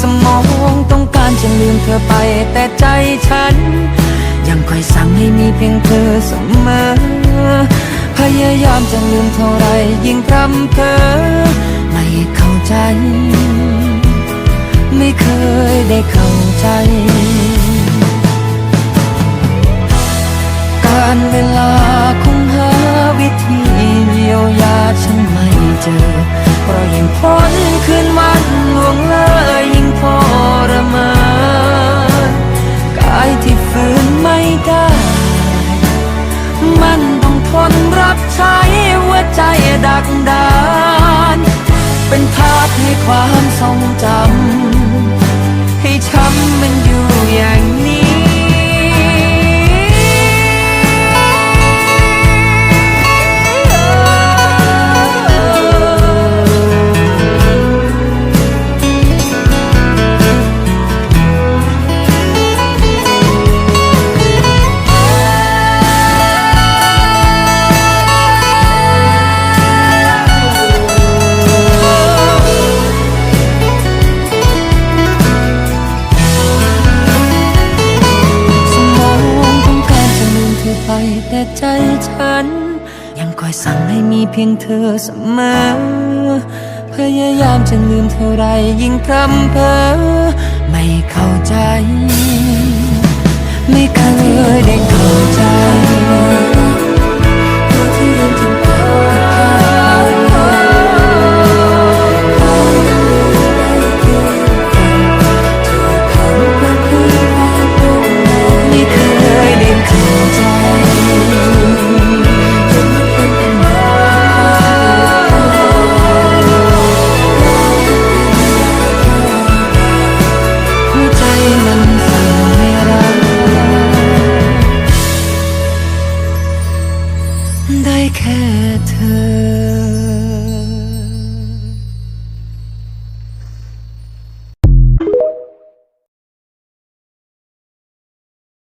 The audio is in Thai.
สมองต้องการจะลืมเธอไป แต่ใจฉัน ยังคอยสั่งให้มีเพียงเธอเสมอ พยายามจะลืมเท่าไรยิ่งพรำเพอไม่เข้าใจ ไม่เคยได้เข้าใจ การเวลาคงหาวิธีเยียวยาฉันไม่เจอเพราะยิ่งพ้นคืนวันล่วงเลย แต่ใจฉัน ยังคอยสั่งให้มีเพียงเธอเสมอ พยายามจะลืมเท่าไรยิ่งพรำเพอ ไม่เข้าใจไม่เข้าใจ